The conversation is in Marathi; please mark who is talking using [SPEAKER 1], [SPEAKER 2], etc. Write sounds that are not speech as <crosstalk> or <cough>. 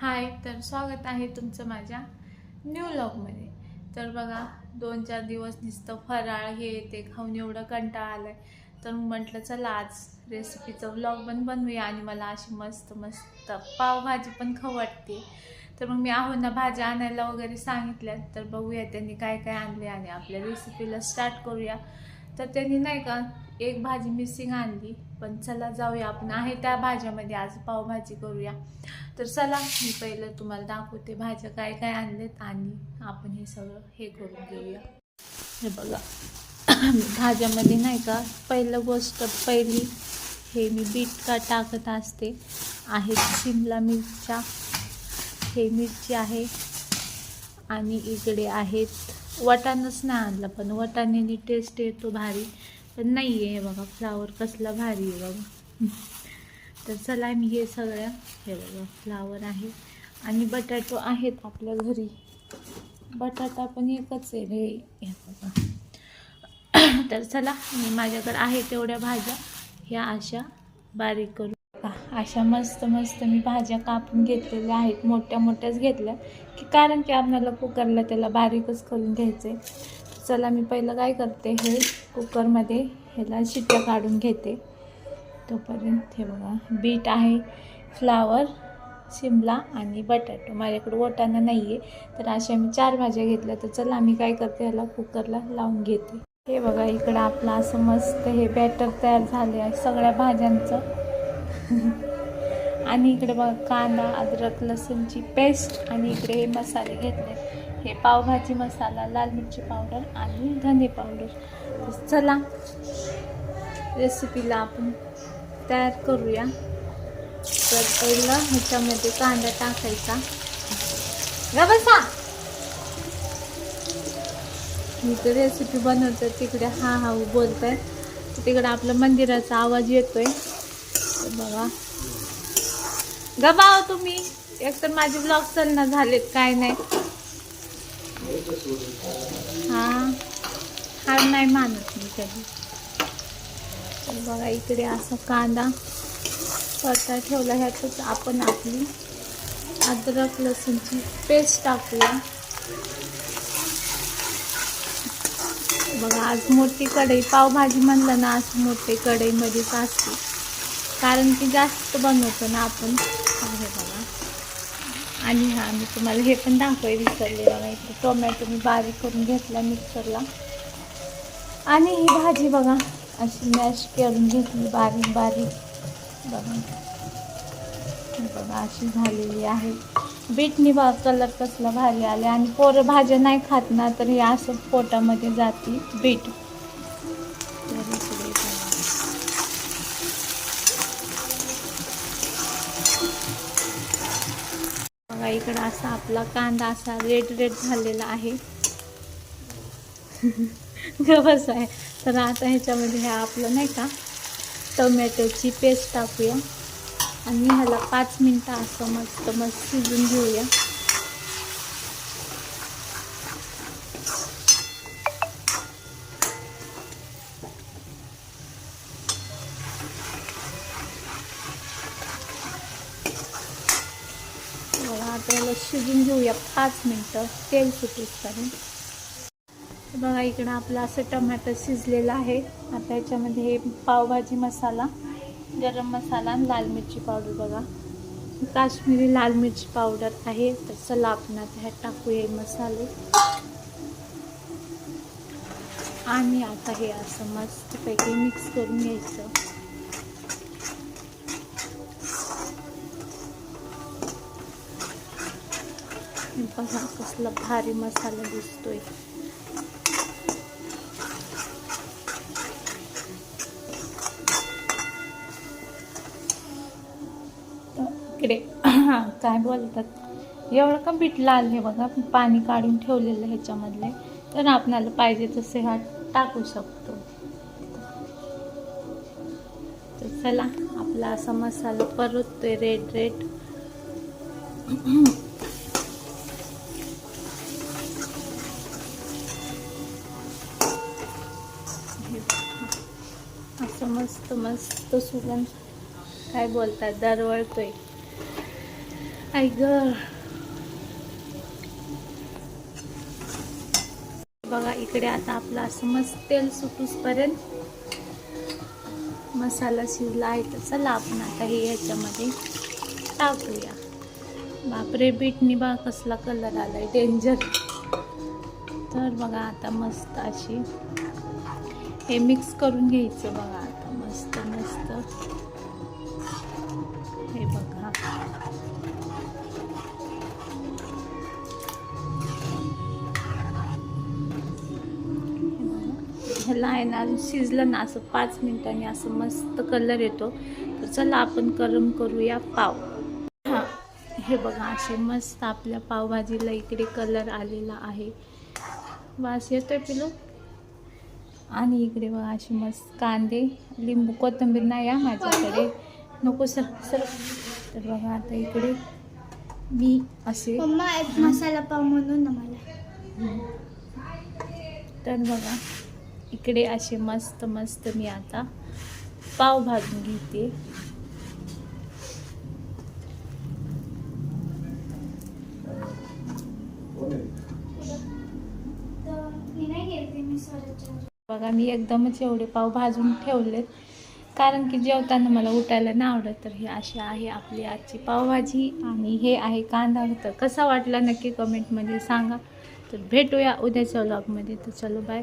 [SPEAKER 1] हाय तर स्वागत आहे तुमचं माझ्या न्यू लॉगमध्ये तर बघा दोन चार दिवस नुसतं फराळ हे ते खाऊन एवढं कंटाळा आलाय. तर मग म्हटलं चला आज रेसिपीचं व्लॉग पण बनवूया आणि मला अशी मस्त मस्त पावभाजी पण खाऊ वाटते. तर मग मी आहोंना भाज्या आणायला वगैरे सांगितल्या तर बघूया त्यांनी काय काय आणले आणि आपल्या रेसिपीला स्टार्ट करूया. तर त्यांनी नाही का एक भाजी मिसिंग आणली पण चला जाऊया आपण. आहे त्या भाज्यामध्ये आज पावभाजी करूया. तर चला मी पहिलं तुम्हाला दाखवते भाज्या काय काय आणलेत आणि आपण हे सगळं हे करून घेऊया. हे बघा भाज्यामध्ये नाही का पहिलं गोष्ट पहिली हे मी बीट का टाकत असते आहेत शिमला मिरच्या. हे मिरची आहे आणि इकडे आहेत वाटाणच नाही आणलं पण वटाण्याने टेस्ट येतो भारी. पण नाही आहे हे बघा फ्लावर कसला भारी आहे बघा. तर चला मी हे सगळ्या हे बघा फ्लावर आहे. आणि बटाटो आहेत आपल्या घरी. बटाटा पण एकच आहे रे हे बघा. तर चला मी माझ्याकडे आहे तेवढ्या भाज्या. ह्या अशा बारीक करू का अशा मस्त मस्त मी भाज्या कापून घेतलेल्या आहेत. मोठ्या मोठ्याच घेतल्या की कारण की आपल्याला कुकरला त्याला बारीकच करून घ्यायचं आहे चला मी पहिलं काय करते हे कुकरमध्ये ह्याला शिट्ट्या काढून घेते. तोपर्यंत हे बघा बीट आहे फ्लावर शिमला आणि बटाटो. माझ्याकडे वटाणा नाही आहे तर अशा मी चार भाज्या घेतल्या. तर चला मी काय करते ह्याला कुकरला लावून घेते. हे बघा इकडं आपलं असं मस्त हे बॅटर तयार झाले आहे सगळ्या भाज्यांचं. <laughs> आणि इकडे बघा कांदा अद्रक लसूणची पेस्ट आणि इकडे हे मसाले घेतले. हे पावभाजी मसाला लाल मिरची पावडर आणि धने पावडर. चला रेसिपीला आपण तयार करूया. तर पहिलं ह्याच्यामध्ये कांदा टाकायचा. ग बसा! मी तर रेसिपी बनवतो. तिकडे हा हा बोलत आहे तिकडे आपल्या मंदिराचा आवाज येतोय. बघा. गबाव हो तुम्ही. एकतर माझे ब्लॉग चलना झालेत काय नाही. हा. हार नाही मानत मी कधी. बघा इकडे असा कांदा परता ठेवला ह्यातच आपण आपली अद्रक लसूणची पेस्ट टाकूया. बघा आज मोठी कढई पावभाजी म्हणलं ना आज मोठी कढईमध्येच असते. कारण की जास्त बनवतो ना आपण. बघा. आणि हा मी तुम्हाला हे पण दाखवाय विसरले बघा तर टोमॅटो मी बारीक करून घेतला मिक्सरला आणि ही भाजी बघा अशी मॅश करून घेतली बारीक बारीक. बघा. बघा अशी झालेली आहे. बीटनी बा कलर कसला भारी आले आणि पोरं भाज्या नाही खात ना तर हे असं पोटामध्ये जाते. बीट तर इकडे बघा. इकडं असा आपला कांदा असा रेड रेड झालेला आहे. <laughs> गवस आहे. तर आता ह्याच्यामध्ये ह्या आपलं नाही का टोमॅटोची पेस्ट टाकूया. आणि ह्याला पाच मिनटं असं मस्त मस्त शिजून घेऊया. आपल्याला शिजून घेऊया पाच मिनटं. तेल सुटेपर्यंत बघा इकडं आपलं असं टमॅटो शिजलेलं आहे. आता याच्यामध्ये पावभाजी मसाला गरम मसाला आणि लाल मिरची पावडर बघा. काश्मीरी लाल मिरची पावडर आहे तर चला आपण आता टाकूया मसाले. आणि आता हे असं मस्तपैकी मिक्स करून घ्यायचं. पहा कसला भारी मसाला दिसतोय. तर इकडे काय बोलतात? एवढं का बीट लाल हे बघा? पाणी काढून ठेवलेलं ह्याच्यामधले. तर आपणाला पाहिजे तसे हा टाकू शकतो. तर चला आपला असा मसाला परततोय रेड रेड. मस्त सुगंध. काय बोलतात? दरवळतोय. आई ग. बघा इकडे आता आपलं असं मस्त तेल सुटूसपर्यंत मसाला शिजला आहे तर चला आपण आता हे याच्यामध्ये टाकूया. बापरे बीटनी बा कसला कलर आलाय डेंजर तर बघा आता मस्त अशी हे मिक्स करून घ्यायचं बघा आता. मस्त मस्त. हे बघा. ह्याला आहे ना शिजलं ना असं पाच मिनिटांनी असं मस्त कलर येतो. तर चला आपण गरम करूया पाव. हां हे बघा असे मस्त आपल्या पावभाजीला इकडे कलर आलेला आहे. वास येतोय पिलो? आणि इकडे बघा अशी मस्त कांदे लिंबू कोथिंबीर नाही आहे माझ्याकडे. नको सर सर. तर बघा आता इकडे मी असे
[SPEAKER 2] मसाला पाव म्हणून ना मला.
[SPEAKER 1] तर बघा इकडे असे मस्त मस्त मी आता पाव भाजून घेते.
[SPEAKER 2] तर मी नाही
[SPEAKER 1] बघा मी एकदमच एवढे पाव भाजून ठेवलेत. कारण की जेवताना मला उठायला नाही आवडत तर हे अशी आहे आपली आजची पावभाजी. आणि हे आहे कांदा तर कसा वाटला नक्की कमेंटमध्ये सांगा. तर भेटूया उद्याच्या व्लॉगमध्ये तर चलो बाय